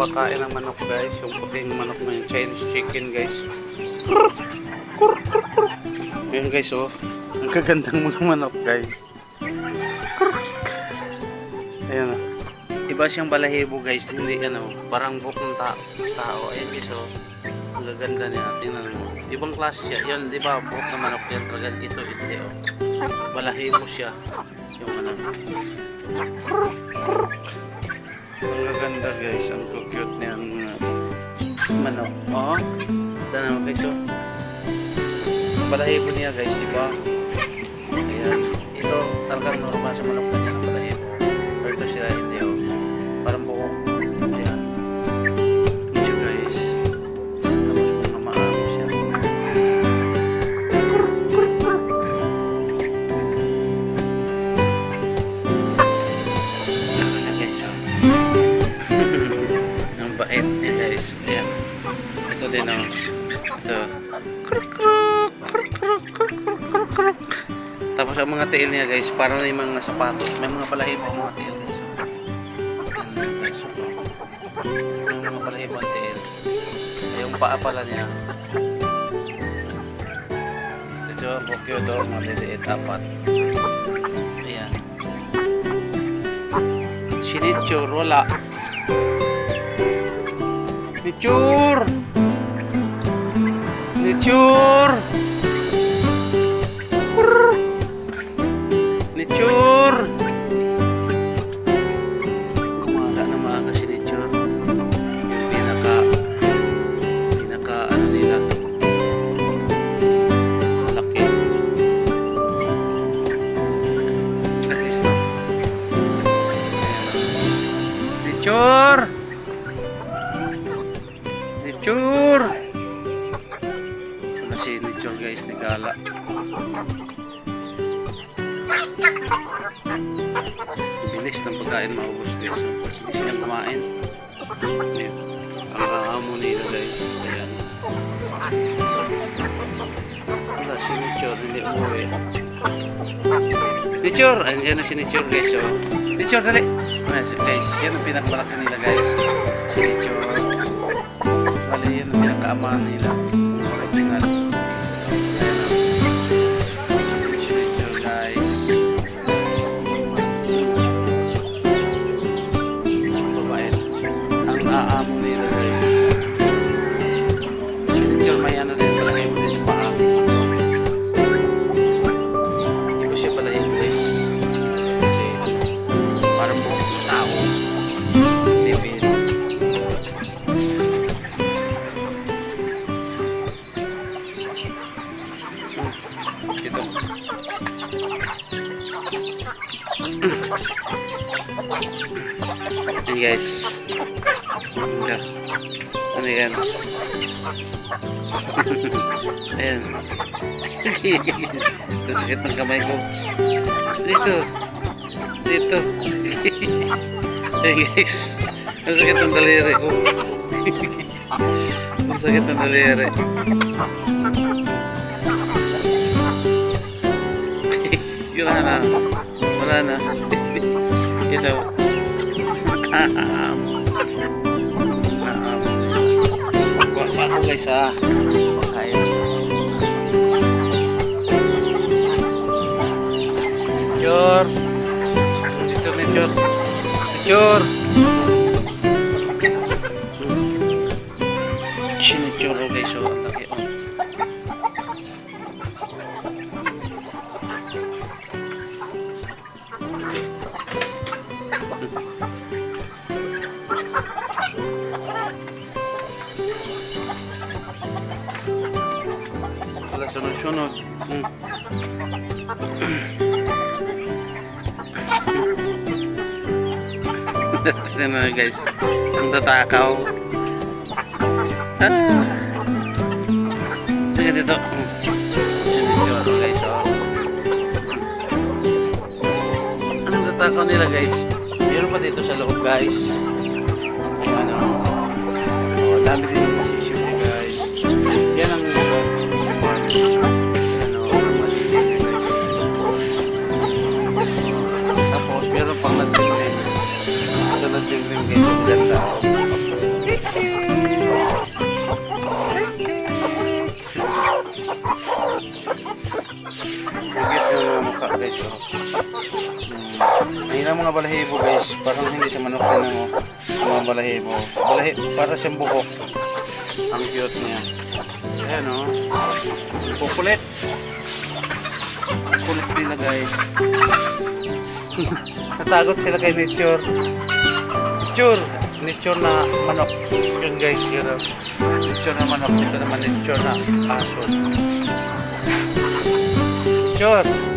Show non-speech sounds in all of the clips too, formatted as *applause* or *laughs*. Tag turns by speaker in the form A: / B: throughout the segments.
A: pakain ng manok guys. Yung puting manok na yung Chinese chicken guys. Ayan guys oh. Ang kagandang mga manok guys. Ayan oh. Iba siyang balahibo guys. Hindi ano. Parang buhok ng ta tao. Ayan guys oh. Ang gaganda niya. Tingnan mo. Ibang klase siya. Yan, di ba? Buhok ng manok yan. Talaga ito, hindi oh. Balahibo siya. Yung ano. Ang gaganda guys. Ang cute niya ang mga manok. Oh. Ito naman guys oh. Balahibo niya guys, di ba? Din oh. Ito. Tapos ang mga tail niya guys, parang yung mga sapatos. May mga balahibo ang mga tail guys. May mga balahibo ang tail. Yung paa pala niya. Ito ang bukyo doon, maliliit apat. Ayan. Sinitsure, wala. Nature! Nature! Nature! Umaga na maaga si Nature. Yung pinaka pinaka ano nila laki. Nature! Ano si Nature guys ni Gala. Bilis ng pagkain maubos guys. So, hindi silang kumain. Ayan. Ang aamo nila guys. Ayan. Wala si Nature. Hindi umuwi. Nature! Andiyan na si Nature guys. So, Nature dali! Ayan, guys, yan ang pinakamalaki nila guys. Si Nature. Bali yan ang pinakaamahan nila. Guys. Ano Ano yan? *laughs* Ayan. *laughs* Ang sakit ng kamay ko. Dito. Dito. *laughs* Ayan guys. Ang sakit ng daliri ko. Ang sakit ng daliri. Wala na. Wala na. Ito. Pa ako guys ah. Kain. Jor. Dito Jor. Jor. Sinitsuro guys oh. Ang laki oh. Hmm. Ito na guys. Ang tatakaw. Ah. Sige dito. Sinidyo guys. Oh. Anong tatakaw nila guys? Meron pa dito sa loob guys. Ano? Oh, dami din mga balahibo guys. Parang hindi siya manok din mo. Mga balahibo. Balahi para siyang buhok. Ang cute niya. Ayan o. Oh. Kukulit. Kulit nila guys. *laughs* Natagot sila kay Nature. Nature. Nature na manok. Yun guys. Yun. oh. Nature na manok. Ito naman nature na aso. Nature.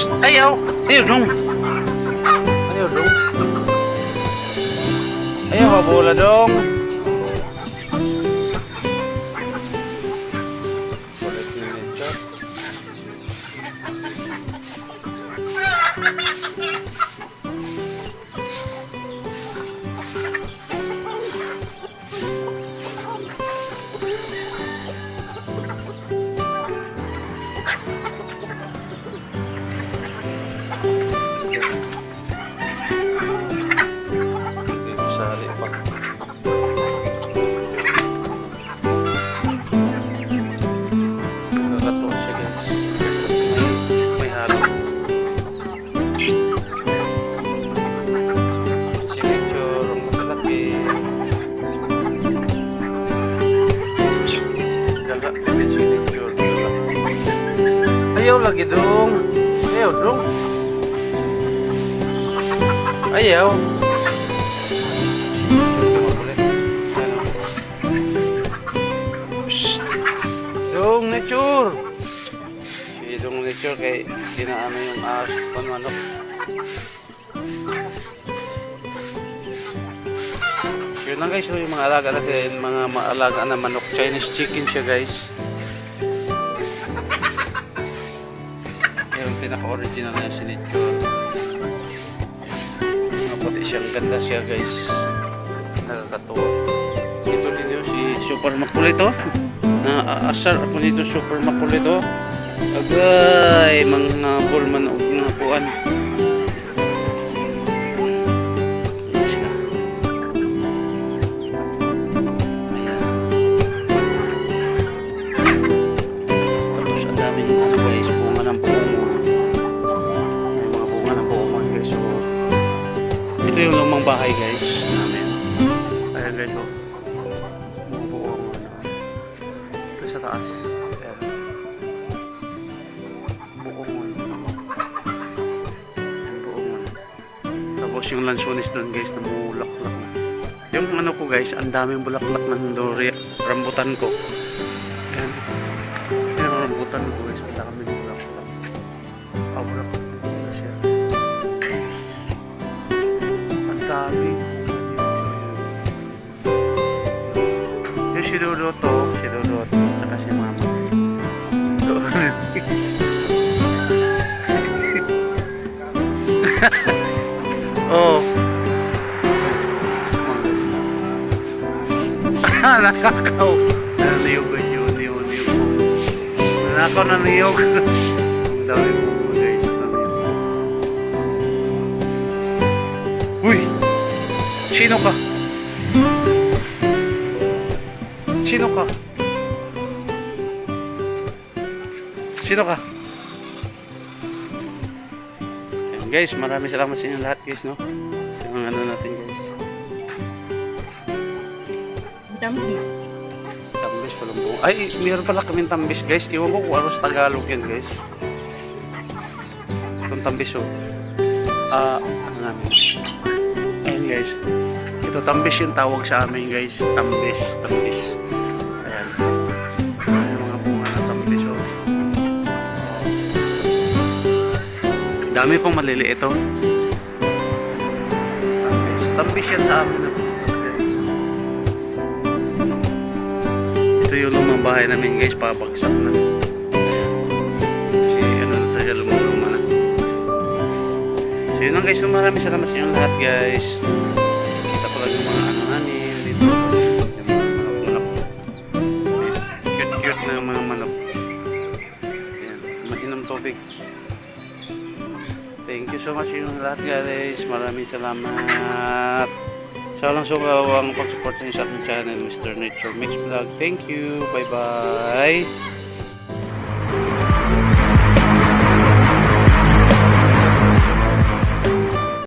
A: Psst, ayaw! Ayaw dong! Ayaw dong! Ayaw habula dong! Lagi dong. Ayaw dong. Ayaw. Shh. Dong nature. Si Dong nature kay dinaano yung ahas panmanok. Yun lang guys, yung mga alaga natin, mga maalaga na manok. Chinese chicken siya guys. Yung pinaka-original na si Nature. Maputi siyang ganda siya guys. Nakakatuwa. Ito din yun si Super Makulit oh. Naaasar ako nito Super Makulit oh. Agay, mga bulman og mga puan. Tapos yung lansones doon guys na bulaklak na. Yung ano ko guys, ang daming bulaklak ng durian. Rambutan ko. Ayan. Yung rambutan ko guys, ang daming bulaklak. Ah, bulaklak. Ano siya? Ang dami. Yung si Dudot to, si Dudot, saka si Mama. *laughs* oh. *laughs* Nakakaw. Naniyog guys yun, yun, yun. Nanakaw na niyog. *laughs* Dami po guys. naniyog. Uy! Sino ka? Sino ka? Sino ka? Ayan, guys, maraming salamat sa inyo lahat guys, no? Sa mga ano natin guys.
B: Tambis.
A: Tambis pala buong. Ay, meron pala kaming tambis guys. Iwan ko kung ano sa Tagalog yan guys. Itong tambis oh. Ah, ano namin. Ayan guys. Ito tambis yung tawag sa amin guys. Tambis, tambis. Dami pang maliliit oh. Tambis. Tambis yan sa amin. Ito yung lumang bahay namin guys, papaksak na. Kasi ano na talaga lumang luma na. So yun lang guys, maraming salamat sa inyo lahat guys. Kita ko lang yung mga ano namin dito. Yung mga manok. Cute cute na yung mga manok. Ayan, mainom tubig. Sa inyong lahat guys. Maraming salamat. Sa walang sugawang pag-support sa inyo sa aking channel, Mr. Nature Mix Vlog. Thank you. Bye-bye.